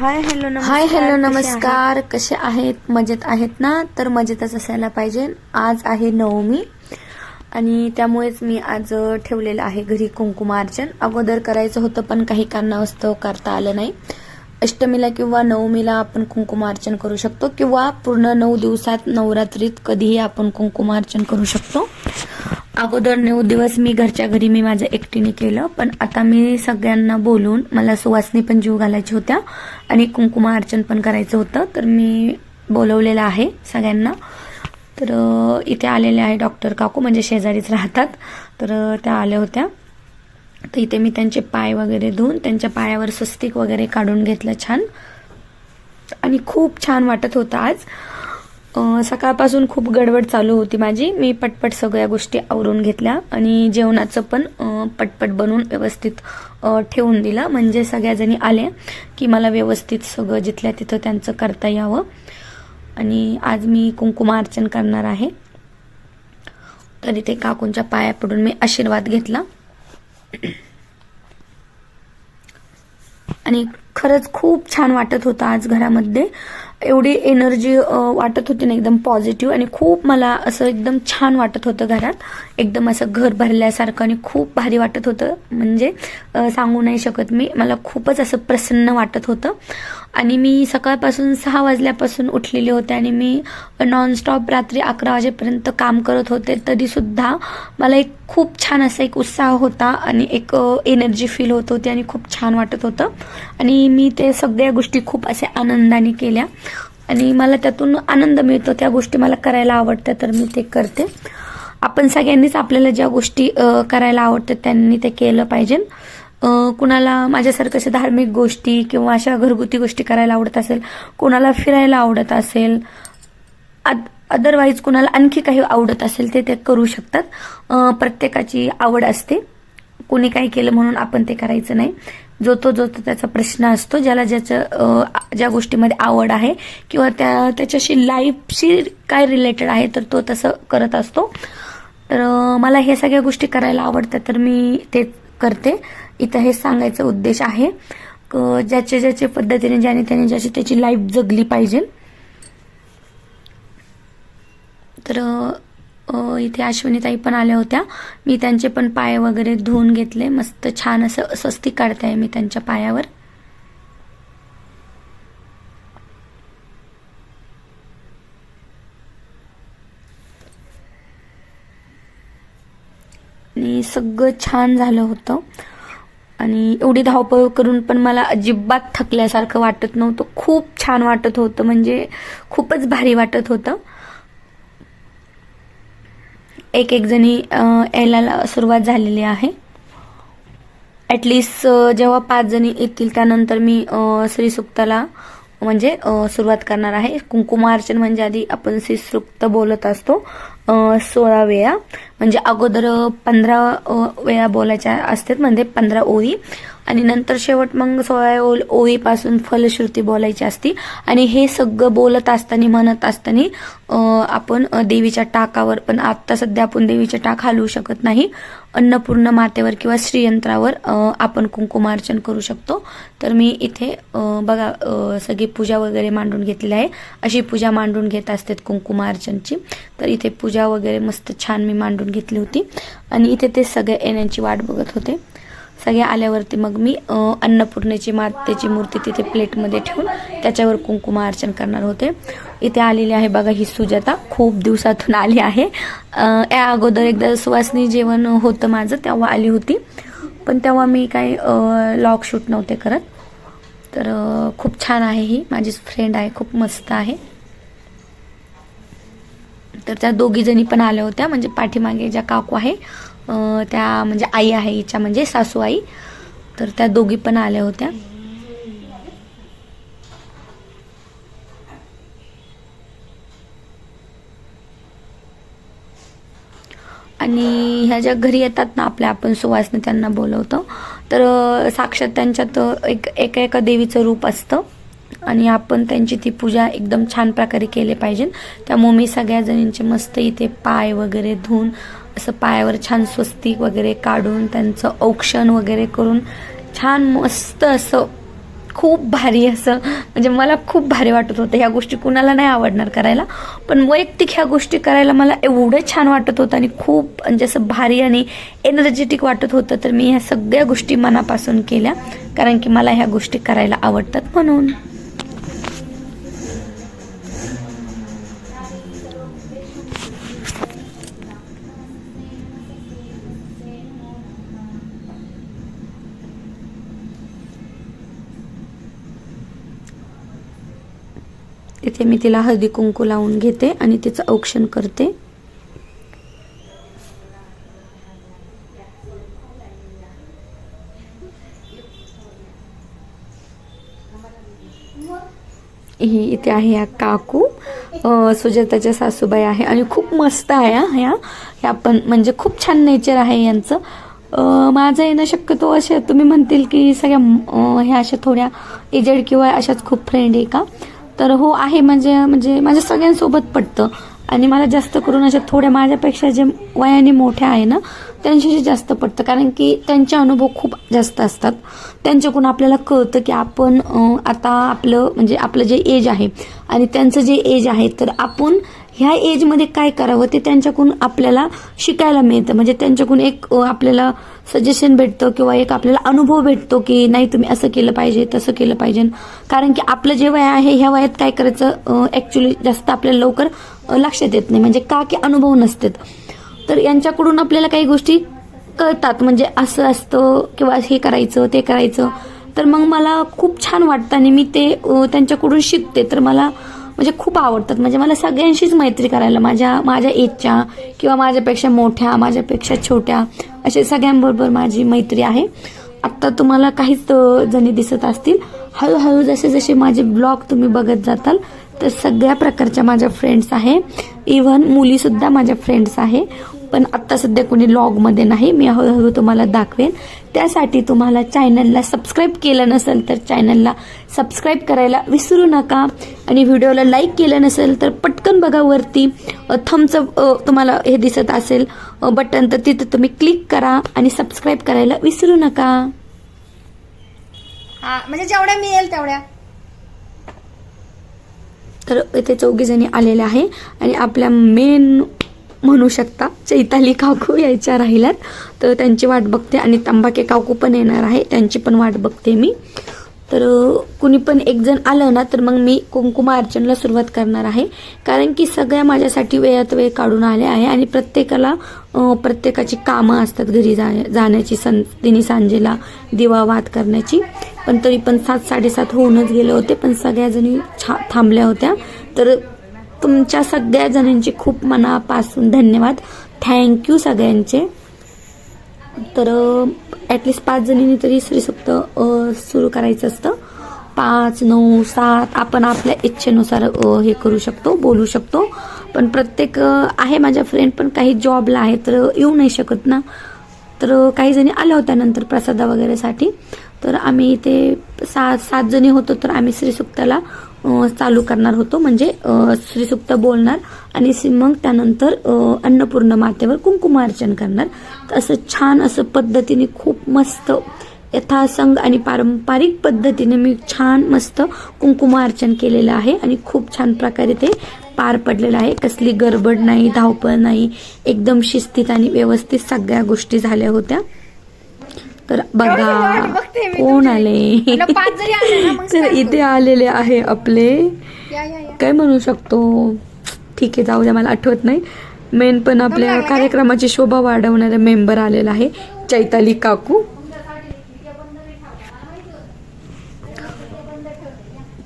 Hi hello नमस्कार hi hello कसे नमस्कार. कसे आहेत? मजेत आहेत ना? तर मजेतच असायला पाहिजे. आज आहे नवमी आणि त्यामुळेच मी आज ठेवलेलं आहे घरी कुंकुमार्चन अगोदर करायचं होतं पण काही कारणास्तव करता आलं नाही. अष्टमीला किंवा नवमीला आपण कुंकुमार्चन करू शकतो किंवा पूर्ण नऊ दिवसात नवरात्रीत कधीही आपण कुंकुमार्चन करू शकतो. अगोदर नऊ दिवस मी घरच्या घरी मी माझ्या एकटीने केलं पण आता मी सगळ्यांना बोलून मला सुवासनी पण जीव घालायच्या होत्या आणि कुंकुमार्चन पण करायचं होतं तर मी बोलवलेलं आहे सगळ्यांना. तर इथे आलेले आहे डॉक्टर काकू म्हणजे शेजारीच राहतात. तर त्या आल्या होत्या. तर इथे मी त्यांचे पाय वगैरे धुवून त्यांच्या पायावर स्वस्तिक वगैरे काढून घेतलं छान. आणि खूप छान वाटत होतं आज. सकाळपासून खूप गडबड चालू होती माझी. मी पटपट सगळ्या गोष्टी आवरून घेतल्या आणि जेवणाचं पण पटपट बनवून व्यवस्थित ठेवून दिलं. म्हणजे सगळ्याजणी आले की मला व्यवस्थित सगळं जिथल्या तिथं त्यांचं करता यावं. आणि आज मी कुंकुमार्चन करणार आहे. तर इथे काकूंच्या पाया पडून मी आशीर्वाद घेतला. आणि खरंच खूप छान वाटत होतं आज घरामध्ये. एवढी एनर्जी वाटत होती ना एकदम पॉझिटिव्ह आणि खूप मला असं एकदम छान वाटत होतं घरात. एकदम असं घर भरल्यासारखं आणि खूप भारी वाटत होतं. म्हणजे सांगू नाही शकत मी. मला खूपच असं प्रसन्न वाटत होतं. आणि मी सकाळपासून सहा वाजल्यापासून उठलेले होते आणि मी नॉनस्टॉप रात्री अकरा वाजेपर्यंत काम करत होते. तरीसुद्धा मला एक खूप छान असा एक उत्साह होता आणि एक एनर्जी फील होत होती आणि खूप छान वाटत होतं. आणि मी ते सगळ्या गोष्टी खूप असे आनंदाने केल्या. आणि मला त्यातून आनंद मिळतो त्या गोष्टी मला करायला आवडत्या तर मी ते करते. आपण सगळ्यांनीच आपल्याला ज्या गोष्टी करायला आवडतात त्यांनी ते केलं पाहिजे. कुणाला माझ्यासारखं अशा धार्मिक गोष्टी किंवा अशा घरगुती गोष्टी करायला आवडत असेल कोणाला फिरायला आवडत असेल अदरवाईज कुणाला आणखी काही आवडत असेल ते ते करू शकतात. प्रत्येकाची आवड असते. कोणी काही केलं म्हणून आपण ते करायचं नाही. जो तो जो तो त्याचा प्रश्न असतो ज्याला ज्याचं ज्या गोष्टीमध्ये आवड आहे किंवा त्या त्याच्याशी लाईफशी काय रिलेटेड आहे तर तो तसं करत असतो. तर मला हे सगळ्या गोष्टी करायला आवडतात तर मी ते करते. इथं हे सांगायचा उद्देश आहे. ज्याचे ज्याच्या ज्याच्या पद्धतीने ज्याने त्याने ज्याची त्याची लाईफ जगली पाहिजे. तर इथे अश्विनीताई पण आल्या होत्या. मी त्यांचे पण पाय वगैरे धुवून घेतले. मस्त छान असं स्वस्ती काढते मी त्यांच्या पायावर. आणि सगळं छान झालं होतं. आणि एवढी धावपळ करून पण मला अजिबात थकल्यासारखं वाटत नव्हतं. खूप छान वाटत होतं. म्हणजे खूपच भारी वाटत होतं. एक एक जणी यायला सुरुवात झालेली आहे. ॲटलिस्ट जेव्हा पाच जणी येतील त्यानंतर मी अं, श्रीसुक्ताला म्हणजे सुरुवात करणार आहे. कुंकुमार्चन म्हणजे आधी आपण श्रीसुक्त बोलत असतो. सोळा वेळा. म्हणजे अगोदर पंधरा वेळा बोलायच्या असतात. म्हणजे पंधरा ओळी. आणि नंतर शेवट मग सोळा ओल ओळीपासून फलश्रुती बोलायची असती. आणि हे सगळं बोलत असताना म्हणत असताना आपण देवीच्या टाकावर पण आत्ता सध्या आपण देवीचे टाक हलवू शकत नाही. अन्नपूर्ण मातेवर किंवा श्रीयंत्रावर आपण कुंकुमार्चन करू शकतो. तर मी इथे बघा सगळी पूजा वगैरे मांडून घेतलेली आहे. अशी पूजा मांडून घेत असतात कुंकुमार्चनची तर इथे पूजा वगैरे मस्त छान मी मांडून घेतली होती. आणि इथे ते सगळे येण्याची वाट बघत होते. सगळे आल्यावरती मग मी अन्नपूर्णेची मातेची मूर्ती तिथे प्लेटमध्ये ठेवून त्याच्यावर कुंकुमार्चन करणार होते. इथे आलेली आहे बघा ही सुजाता. खूप दिवसातून आली आहे. या अगोदर एकदा सुवासनी जेवण होतं माझं तेव्हा आली होती. पण तेव्हा मी काही लॉक शूट नव्हते करत. तर खूप छान आहे ही. माझी फ्रेंड आहे खूप मस्त आहे. तर त्या दोघी जणी पण आल्या होत्या. म्हणजे पाठीमागे ज्या काकू आहे त्या म्हणजे आई आहे हिच्या म्हणजे सासू आई. तर त्या दोघी पण आल्या होत्या. आणि ह्या ज्या घरी येतात ना आपल्या आपण सुवासने त्यांना बोलवतो. तर साक्षात त्यांच्यात एक एका एका देवीचं रूप असतं. आणि आपण त्यांची ती पूजा एकदम छान प्रकारे केली पाहिजे. त्यामुळे मी सगळ्या जणींचे मस्त इथे पाय वगैरे धुवून असं पायावर छान स्वस्तिक वगैरे काढून त्यांचं औक्षण वगैरे करून छान मस्त असं खूप भारी असं म्हणजे मला खूप भारी वाटत होतं. ह्या गोष्टी कुणाला नाही आवडणार करायला. पण वैयक्तिक ह्या गोष्टी करायला मला एवढं छान वाटत होतं आणि खूप म्हणजे असं भारी आणि एनर्जेटिक वाटत होतं. तर मी ह्या सगळ्या गोष्टी मनापासून केल्या कारण की मला ह्या गोष्टी करायला आवडतात म्हणून. इथे मी तिला हळदी कुंकू लावून घेते आणि तिचं औक्षण करते. ही इथे आहे या काकू. सुजाताच्या सासूबाई आहे आणि खूप मस्त आहे ह्या. ह्या पण म्हणजे खूप छान नेचर आहे यांचं. माझं येणं शक्यतो असे तुम्ही म्हणतील की सगळ्या ह्या अशा थोड्या एजेड किंवा अशाच खूप फ्रेंड आहे का? तर हो आहे म्हणजे म्हणजे माझ्या सगळ्यांसोबत पटतं. आणि मला जास्त करून अशा थोड्या माझ्यापेक्षा जे वयाने मोठ्या आहे ना त्यांच्याशी जास्त पडतं कारण की त्यांचे अनुभव खूप जास्त असतात. त्यांच्याकडून आपल्याला कळतं की आपण आता आपलं म्हणजे आपलं जे एज आहे आणि त्यांचं जे एज आहे तर आपण ह्या एजमध्ये काय करावं ते त्यांच्याकडून आपल्याला शिकायला मिळतं. म्हणजे त्यांच्याकडून एक आपल्याला सजेशन भेटतं किंवा एक आपल्याला अनुभव भेटतो की नाही तुम्ही असं केलं पाहिजे तसं केलं पाहिजे. कारण की आपलं जे वय आहे ह्या वयात काय करायचं ॲक्च्युली जास्त आपल्याला लवकर लक्षात येत नाही. म्हणजे का की अनुभव नसतात. तर यांच्याकडून आपल्याला काही गोष्टी कळतात. म्हणजे असं असतं किंवा हे करायचं ते करायचं. तर मग मला खूप छान वाटतं आणि मी ते त्यांच्याकडून शिकते. तर मला म्हणजे खूप आवडतात. म्हणजे मला सगळ्यांशीच मैत्री करायला माझ्या माझ्या एजच्या किंवा माझ्यापेक्षा मोठ्या माझ्यापेक्षा छोट्या असे सगळ्यांबरोबर माझी मैत्री आहे. आत्ता तुम्हाला काहीच जणी दिसत असतील. हळूहळू जसे जसे माझे ब्लॉग तुम्ही बघत जाताल तर सगळ्या प्रकारच्या माझ्या फ्रेंड्स आहे. इव्हन मुलीसुद्धा माझ्या फ्रेंड्स आहे. पण आत्ता सध्या कोणी लॉगमध्ये नाही. मी हळूहळू तुम्हाला दाखवेन. त्यासाठी तुम्हाला चॅनलला सबस्क्राईब केलं नसेल तर चॅनलला सबस्क्राईब करायला विसरू नका. आणि व्हिडिओला लाईक केलं नसेल तर पटकन बघा वरती. थमचं तुम्हाला हे दिसत असेल. बटन तर तिथं तुम्ही क्लिक करा आणि सबस्क्राईब करायला विसरू नका. हा म्हणजे जेवढ्या मिळेल तेवढ्या. तर इथे चौघी जणी आलेल्या आहे. आणि आपल्या मेन म्हणू शकता. चैताली काकू यायच्या राहिल्यात. तर त्यांची वाट बघते आणि तंबाके काकू पण येणार आहे. त्यांची पण वाट बघते मी. तर कुणी पण एक जण आलं ना तर मग मी कुंकुम अर्चनला सुरुवात करणार आहे. कारण की सगळ्या माझ्यासाठी वेळात वेळ काढून आले आहे आणि प्रत्येकाला प्रत्येकाची कामं असतात घरी जा जाण्याची सं तिन्ही सांजेला दिवा वात करण्याची. पण तरी पण सात साडेसात होऊनच गेले होते. पण सगळ्या जणी छा थांबल्या होत्या. तर तुमच्या सगळ्या जणांचे खूप मनापासून धन्यवाद. थँक्यू सगळ्यांचे. तर ॲटलिस्ट पाच जणींनी तरी श्रीसुक्त सुरू करायचं असतं. पाच नऊ सात आपण आपल्या इच्छेनुसार हे करू शकतो बोलू शकतो. पण प्रत्येक आहे माझ्या फ्रेंड पण काही जॉबला आहे तर येऊ नाही शकत ना. तर काही जणी आल्या होत्या नंतर प्रसादा वगैरेसाठी. तर आम्ही इथे सात सात जणी होतो तर आम्ही श्रीसुक्ताला चालू करणार होतो. म्हणजे श्रीसुक्त बोलणार आणि मग त्यानंतर अन्नपूर्ण मातेवर कुंकुमार्चन करणार. असं छान असं पद्धतीने खूप मस्त यथासंग आणि पारंपरिक पद्धतीने मी छान मस्त कुंकुमार्चन केलेलं आहे आणि खूप छान प्रकारे ते पार पडलेलं आहे. कसली गडबड नाही धावपळ नाही. एकदम शिस्तीत आणि व्यवस्थित सगळ्या गोष्टी झाल्या होत्या. तर बघा कोण. आले? तर. इथे आलेले आहे आपले. काय म्हणू शकतो? ठीक आहे जाऊ द्या मला आठवत नाही. मेन पण आपल्या? कार्यक्रमाची शोभा वाढवणारे मेंबर आलेला आहे. चैताली काकू.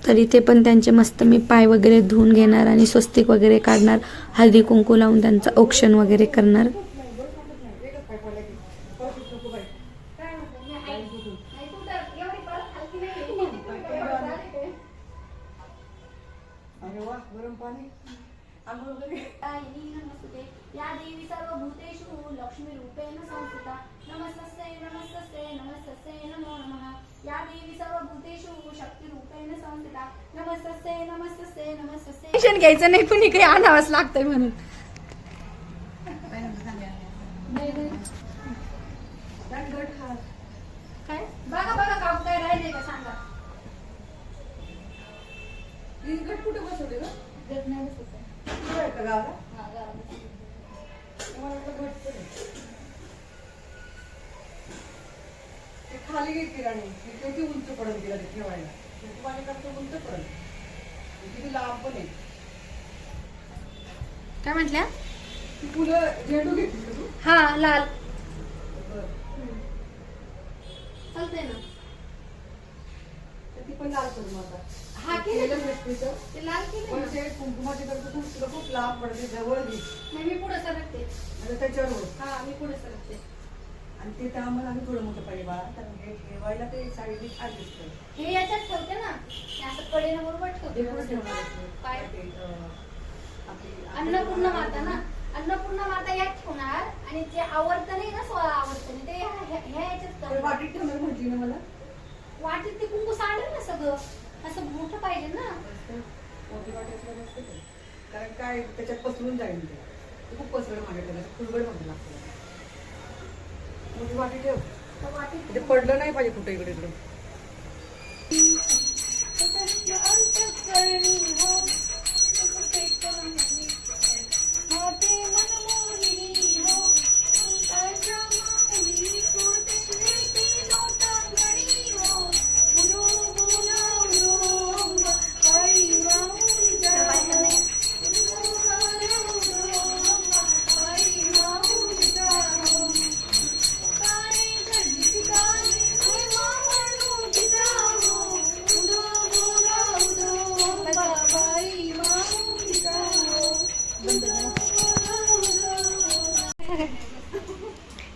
तर इथे पण त्यांचे मस्त मी पाय वगैरे धुवून घेणार आणि स्वस्तिक वगैरे काढणार. हळदी कुंकू लावून त्यांचं औक्षण वगैरे करणार. आम्ही आम्ही वगैरे नमस्ते या देवी सर्व भूतेषु लक्ष्मी रूपेण संस्थिता. नमस्तस्ते नमस्तस्ते नमस्तस्ते नमो नमः. या देवी सर्व भूतेषु शक्ती रूपेण संस्थिता. नमस्तस्ते नमस्तस्ते नमस्तस्ते टेन्शन घ्यायचं नाही पण इकडे आणावंच लागतंय म्हणून. बघा बघा काम काय राहिले का सांगा. कुठे बसवले ग? खाली घे किराणी किती उंच पडत तिला ते ठेवायला माझ्याकडचं उंच पडत किती लांब पण आहे काय म्हटल्या? ती फुलं झेंडू घेतली हा लाल. चालतंय ना. तर ती पण लाल करू मग आता. हा, केलं. ते लाल केलं पण ना. ते कुंकुमाचे तर खूप तुला खूप लांब पडते जवळ घे नाही मी पुढे सरकते. आणि त्याच्यावर हो. मी पुढे सरकते. आणि ते तर आम्हाला आम्ही थोडं मोठं पाहिजे बाळा. तर हे ठेवायला ते साईडने छान दिसतं हे याच्यात ठेवते ना. हे असं कडेनं बरोबर ठेवते ठेवणार. काय ते, अं, आपली- अन्नपूर्णा माता ना. अन्नपूर्णा माता यात ठेवणार. आणि जे आवर्तन आहे ना सोळा आवर्तन ते ह्या- ह्या ह्या याच्यात ते. वाटीत ठेवणार म्हटली ना मला? वाटीत ते कुंकू सांडेल ना सगळं. असं मोठं पाहिजे ना. मोठी वाटी असल्यावर नसते ते. कारण काय त्याच्यात पसरून जाईल ते. ते खूप पसरण मागे त्याला फुलगडमध्ये लागतं. मोठी वाटी ठेव. ते पडलं नाही पाहिजे कुठे इकडे इकडे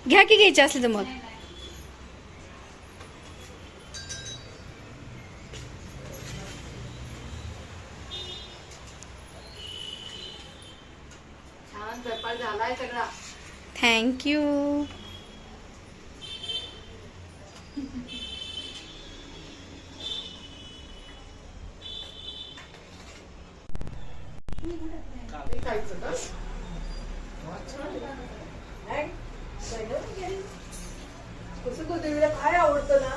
घ्या की घ्यायची असली तर मग छान स्वयंपाक झालाय सगळा थँक्यू हे खायचं का नाही? बहिणं? कसं गोदेवीला काय आवडतं ना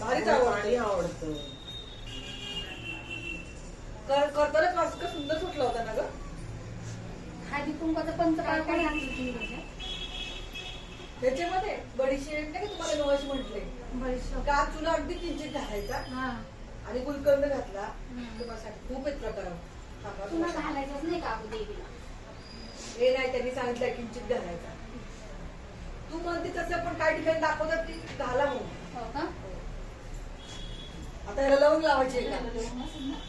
भारीच आवडतं आवडतं कर करतानाच वास का सुंदर सुटला होता ना ग? हळदी कुंकाचं पंचपाळ काय घातलं तुम्ही त्याच्यात? त्याच्यामध्ये बडीशेप नाही का तुम्हाला नवाशी म्हटले? बडीशेप. का चुना अगदी किंचित घालायचा? हा. आणि गुलकंद घातला? हम्म. तुम्हाला खूप आहेत प्रकार. तुला घालायचंच नाही का अगं देवीला हे नाही त्यांनी सांगितलं किंचित घालायचा. तू म्हणते तसं पण काही ठिकाणी दाखवतात की घाला म्हणून. हो का? आता ह्याला लवंग लावायची आहे का? लवंग असेल ना? लाव तसं ह्याला तू किती टाकते?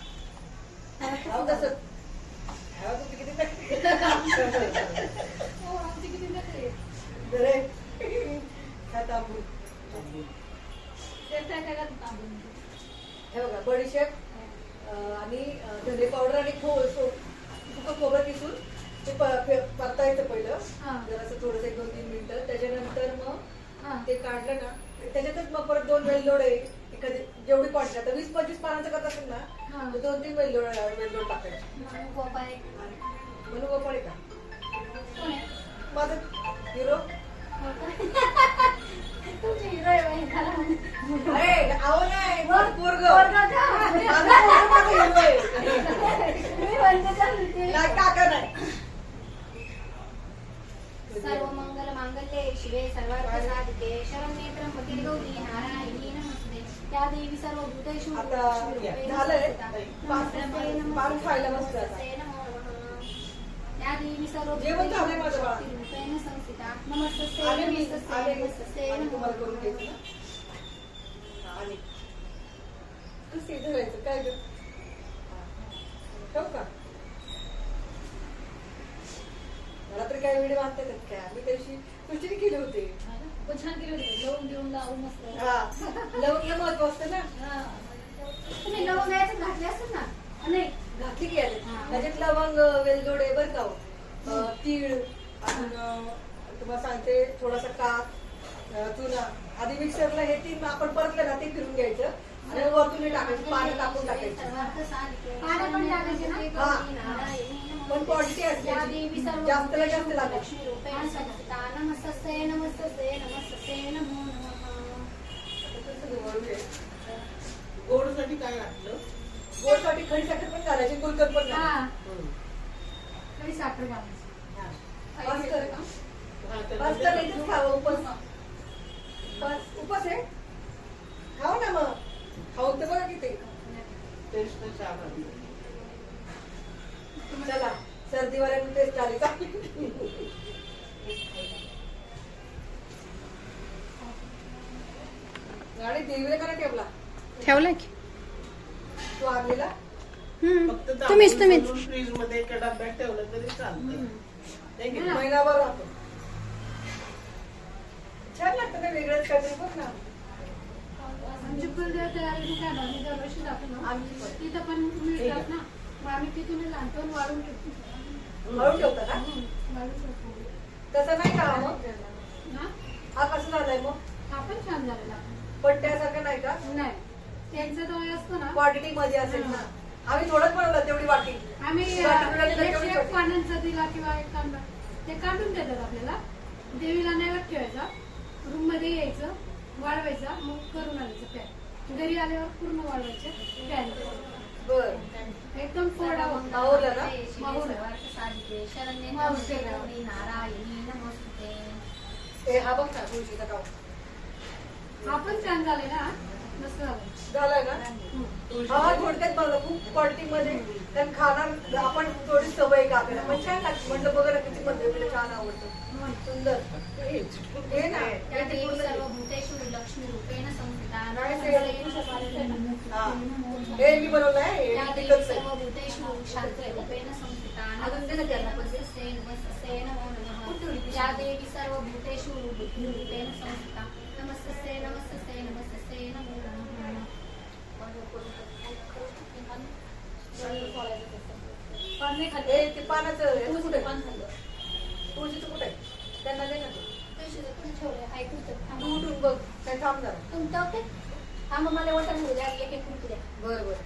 हो, किती हे बघा बडीशेप आणि धने पावडर आणि खोल तुका सुकं खोबरं किसून ते प- येतं परतायचं पहिलं हा. जरासं थोडंसं एक दोन तीन मिनिटं त्याच्यानंतर मग हा. ते काढलं ना त्याच्यातच मग परत दोन वेलदोडे एखादी जेवढी क्वांटिटी आता वीस पंचवीस पानांचं करत असेल ना दोन तीन वेलदोड वेलदोड टाकायचे म्हणून गोपाळ का? माझं हिरो? तुमची आहे नाही पोरगं. काका नाही. सर्व मंगल मांगल्ये शिवे सर्वार्थ साधिके शरण्ये त्र्यंबके गौरी नारायणी नमस्ते या देवी सर्व भूतेषु आता या, झालंय. पाच पान खायला बसलं आता. या देवी सर्व जेवण झालंय माझं बाळा. रूपेण संस्थिता. नमस्ते मी तुम्हाला करून ना? आणि काय ठेवू का? मला तर काय व्हिडिओ आणतात काय? आम्ही त्या दिवशी सूचना केली होती. छान केली होती. लवून देऊन लावून मस्त. हा. लवंग महत्त्व असतं ना. हा. तुम्ही लवंग याच्यात घातले असेल ना? नाही घातली की आले. हा. त्याच्यात लवंग वेलदोडे बरं का हो. तीळ अजून तुम्हाला सांगते थोडासा काप चुना. आधी मिक्सरला हे तीन आपण परतलं ना ते फिरून घ्यायचं. आणि वरतून टाकायचं पानं कापून टाकायचं. पानं पण टाकायचे ना? हा. पण क्वांटिटी असते. जास्तला जास्त लागतात नमस्तस्य नमस्तस्य नमस्तस्य नमो नमः. गोडसाठी काय घातलं गोडसाठी खडी साखर पण घालायची गुलकंद पण खडी साखर घालायची. बस तर इथेच खावं उपास. बस उपास आहे. खाऊ ना मग. खाऊ तर बघा किती. टेस्ट छान चला सर्दीवाल्याने टेस्ट आली चांगली गाडी देवीला का ठेवला ठेवला की? तू आणलेला हम्म. फक्त तुम्हीच तुम्हीच. फ्रीजमध्ये एका डब्यात ठेवलं तरी चालतं. महिनाभर राहतो. छान लागतं ना वेगळंच काहीतरी बघ ना. आमची कुलदेव तयारी दरवर्षी जातो ना. तिथं पण मिळतात ना. मग आम्ही तिथून आणि वाळून ठेवतो. मळून ठेवता का? वाळून ठेवतो. तसं नाही का मग? ना हा कसं झालाय मग? हा पण छान झालेला. पण त्यासारखं नाही का? नाही. त्यांचा तो असतो ना? क्वांटिटी मध्ये असेल ना. आम्ही थोडंच बनवलं तेवढी वाटी. आम्ही. पानांचा दिला किंवा एक तांबा ते काढून देतात आपल्याला. देवीला नैवेद्य ठेवायचा. रूममध्ये यायचं वाळवायचा मग करून आणायचं पॅन. घरी आल्यावर पूर्ण वाळवायचे पॅन. बर. एकदम होता. मावलं ना? माहुलं. हा बघ ना तुळशीचा गाव हा पण छान झाले ना? मस्त झालं झालाय ना? हा हा थोडक्यात बनवलं खूप क्वांटिटी मध्ये कारण खाणार आपण थोडी सवय का आपल्याला पण छान लागते. म्हटलं बघा ना किती पद्धतीने छान आवडतं. सुंदर. हे ना हा. ते नाही केलं. नमस्ते नमस्ते बुद्धिरूपेण संस्थिता नमस्ते नमस्ते नमस्ते ते पानाचं कुठे. तुळशीचं कुठे? त्यांना दे ना ते. तुळशीचं. थांब. तू उठून बघ काय थांब जरा तुमचं ओके? हा मग मला वाटत द्या एक एक कुरकुऱ्या. बरं बरं.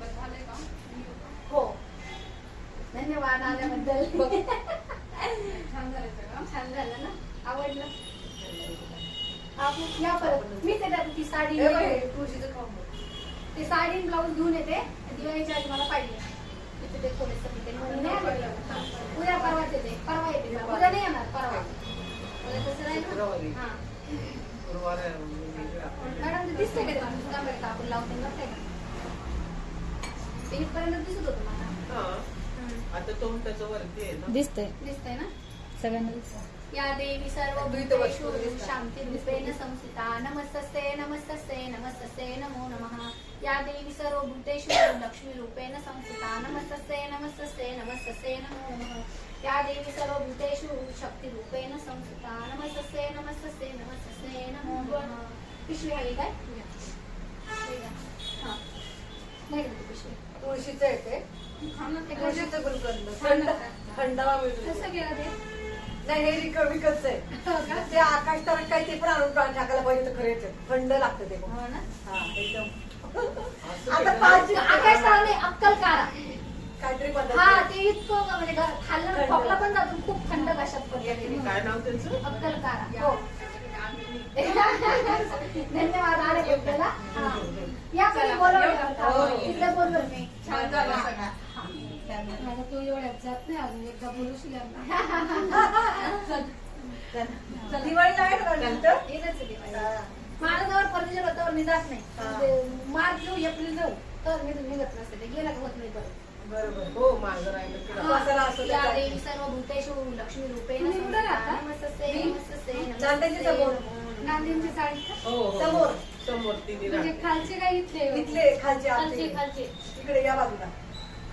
बरं, झालंय का? हो. धन्यवाद आल्याबद्दल. बघ. छान झालं सगळं. छान झालं ना? आवडलं. आपण या परत. मी ते ती साडी हे हे तुळशीचं खाऊन ते साडी ब्लाऊज घेऊन येते. दिवाळीच्या आधी मला पाहिजे. तिथे ते आले. उद्या परवाच येते. परवा येते. उद्या नाही येणार परवा. मला तसं हा. मॅडम दिसते का आपण लावते ना ते दिसत होतं मला. हा. आता तोंड त्याचं वरती आहे ना. दिसतंय. दिसतंय ना? सगळ्यांना दिसतंय. या देवी सर्व तू इथं बस, भूतेषु तुला दिसतं. शांतिरूपेण संस्थिता. नमस्तस्ते नमस्तस्ते नमस्तस्ते नमो नमः. या देवी सर्व भूतेषु लक्ष्मीरूपेण संस्थिता. नमस्तस्ते नमस्तस्ते नमस्तस्ते नमो नमः. या देवी सर्व भूतेषु शक्तिरूपेण संस्थिता. नमस्तस्ते नमस्तस्ते नमस्तस्ते नमो नमः. पिशवी हवी काय? पिशवी? तुळशीचं येते तुळशीचं गुलकंद. थंडावा मिळतो. कसं केलं ते? नाही हे विक विकतच आहे हो का? ते आकाश तारक काही ते पण आणून टाक- टाकायला पाहिजे तर खरेच. थंड लागतं ते पण. हो ना हा एकदम असं आता. पाच आकाश तारणे अक्कलकारा काहीतरी पद्धत हा. ते इतकं म्हणजे खाल्लं खोकला पण जातो खूप थंड कशात पद्धतीने काय नाव त्याचं अक्कलकारा हो धन्यवाद आले आपल्याला हा. या बोलवलं? हो. बोललो मी छान झालं सगळं. माझा तो एवढ्यात जात नाही अजून एकदा बोलूशील दिवाळीला आहे ना नंतर? येतच आहे दिवाळी. माझं जवळ होतं मी जात नाही. म्हणजे मार्च जाऊ एप्रिल जाऊ तर मी निघत नसते. ते गेला का होत नाही परत. बरोबर. हो माझं राहिलं सर्व भूतेषु लक्ष्मी समोर. नांदेडची साडी? हो हो समोर. समोर म्हणजे. खालचे काय इथले? इथले खालचे खालचे खालचे. इकडे या बाजूला.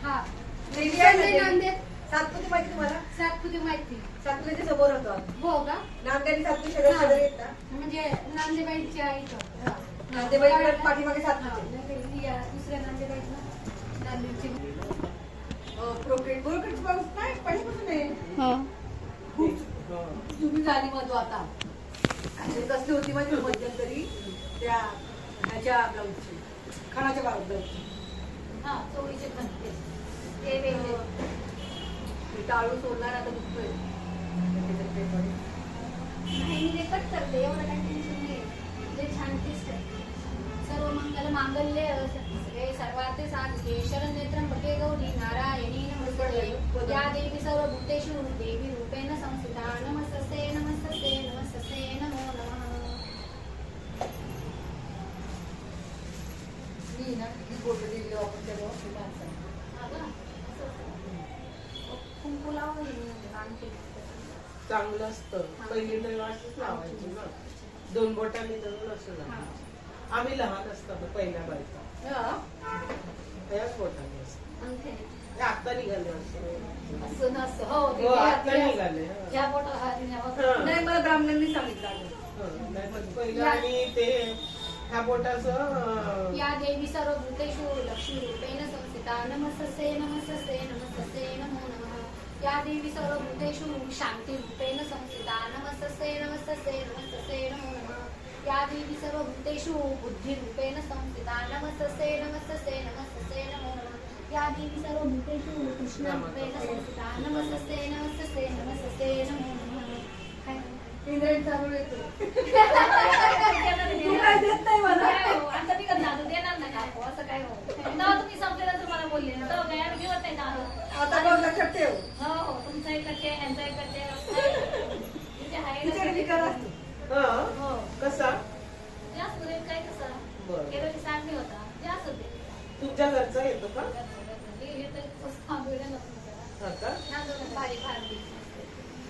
हा. नांदेड सातपुते माहिती तुम्हाला? सातपुते माहिती. सातपुतेच्या समोर होतो. हो का? नांदेड सातपुते शेजारी हा. शेजारी आहेत ना म्हणजे नांदेबाईच्या इथं नांदेबाईकडे पाठीमागे हा, सातपुते या दुसऱ्या नांदेबाईचं नांदेडची. ब्रोकेट ब्रोकेट पाऊस नाही पहिल्यापासून आहे. हो. हो. तुम्ही झाली मग आता. आणि कसली होती माझी मध्यंतरी त्या ह्याच्या ब्लाऊजची खानाच्या ब्लाऊजची. हा चोळीचे पण ते. वेगळे टाळू सोडणार आता दुखतोय. नाही मी ते कट करते एवढं काही टेन्शन नाही. जे छान टेस्ट सर्व मंगल मांगल्य सगळे सर्वार्थे साधिके शरण्ये त्र्यंबके गौरी नारायणी नमस्ते. या देवी सर्व भूतेषु देवी रूपेण संस्थिता. नमस्ते नमस्ते नमस्ते नमो नमः. मी ना किती फोटो दिले आपण चांगलं असतं. पहिली तर असंच लावायचं ना. दोन बोटांनी धरून असं लावायचं आम्ही लहान असताना पहिल्या बायका. त्याच बोटाने असतं. आता निघाले असं हो हो, आता निघाले. नाही मला ब्राह्मणांनी सांगितलं. हं, पहिलं आणि ते ह्या बोटाचं या देवी सर्वभूतेषु लक्ष्मीरूपेण संस्थिता. नमस्तस्ते नमस्तस्ते नमस्तस्ते नमो नमः. या देवी सर्वभूतेषु शान्तिरूपेण संस्थिता। नमस्तस्ते नमस्तस्ते नमस्तस्ते नमो नमः। या देवी सर्वभूतेषु बुद्धिरूपेण संस्थिता। नमस्तस्ते नमस्तस्ते नमस्तस्ते नमो नमः। या देवी सर्वभूतेषु कृष्णरूपेण संस्थिता। नमस्तस्ते नमस्तस्ते नमस्तस्ते नमो नमः। इंद्रायणी चालू येतो हो, आता मी करणार आता देणार नाही? काकू, असं काय हो? तेव्हा तुम्ही संपल्यानंतर मला बोलले. ना तेव्हा काय आम्ही घेत नाही ना आता बघ लक्षात ठेव. हो हो तुमचा एक टक्के ह्यांचा एक टक्के असं आहे. इथे आहे ना तिच्याकडे विकार सगळे. असतो. हं, हो. कसा? जास्त होते काय कसं? सांगली होता. जास्त होते तुमच्या घरचा येतो का.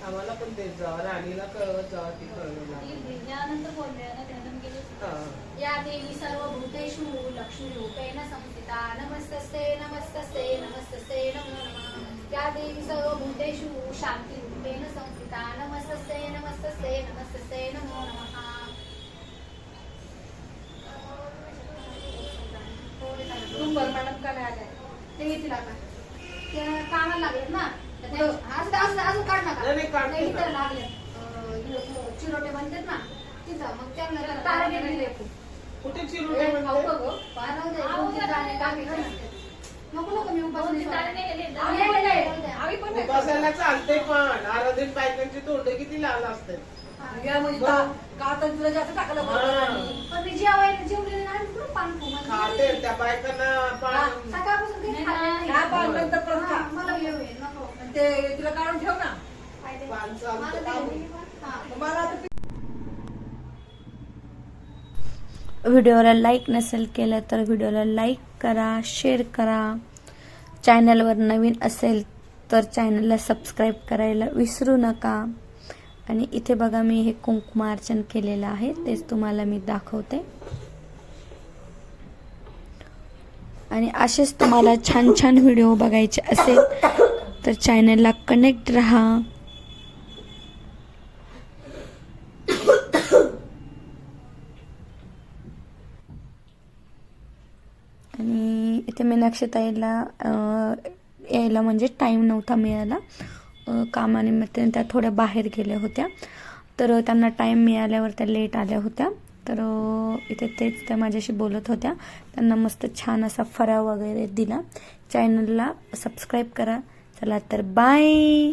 आम्हाला पण देत जावा राणीला कळवत जावा ती कळवला ती दिल्यानंतर बोलले ना त्यानंतर मी गेले हा या देवी सर्वभूतेषु लक्ष्मीरूपेण संस्थिता नमस्तस्ते नमस्तस्ते नमस्तस्ते नमो नमः या देवी सर्वभूतेषु शान्तिरूपेण संस्थिता नमस्तस्ते नमस्तस्ते नमस्तस्ते नमो नमः तुंबर मॅडम का नाही आल्या ते येतील आता त्या कामाला लागलेत ना तर ते- असं असं असं काढ नका नाही, नाही, काढते ते इथं ना. लागले चिरोटे बनतात ना तिथं मग त्यांना तारे दिले कुठे म्हणते उपास नाही नाही. उपासाला चालते पण आराधीन बायकांची तोंड किती लाल असते खाते त्या बायकांना पण ते तुला काढून ठेव ना? पान चालतं. मला आता व्हिडिओला लाईक नसेल केलं तर व्हिडिओला लाईक करा शेअर करा. चॅनलवर नवीन असेल तर चॅनलला सबस्क्राईब करायला विसरू नका. आणि इथे बघा मी हे कुंकुमार्चन केलेलं आहे तेच तुम्हाला मी दाखवते. आणि असेच तुम्हाला छान छान व्हिडिओ बघायचे असेल तर चॅनलला कनेक्ट रहा आणि इथे मीनाक्षताईला यायला म्हणजे टाईम नव्हता मिळाला. अं, कामानिमित्ताने त्या थोड्या बाहेर गेल्या होत्या. तर त्यांना टाईम मिळाल्यावर त्या लेट आल्या होत्या. तर इथे तेच त्या माझ्याशी बोलत होत्या. त्यांना मस्त छान असा फराळ वगैरे दिला. चॅनलला सबस्क्राईब करा. चला तर बाय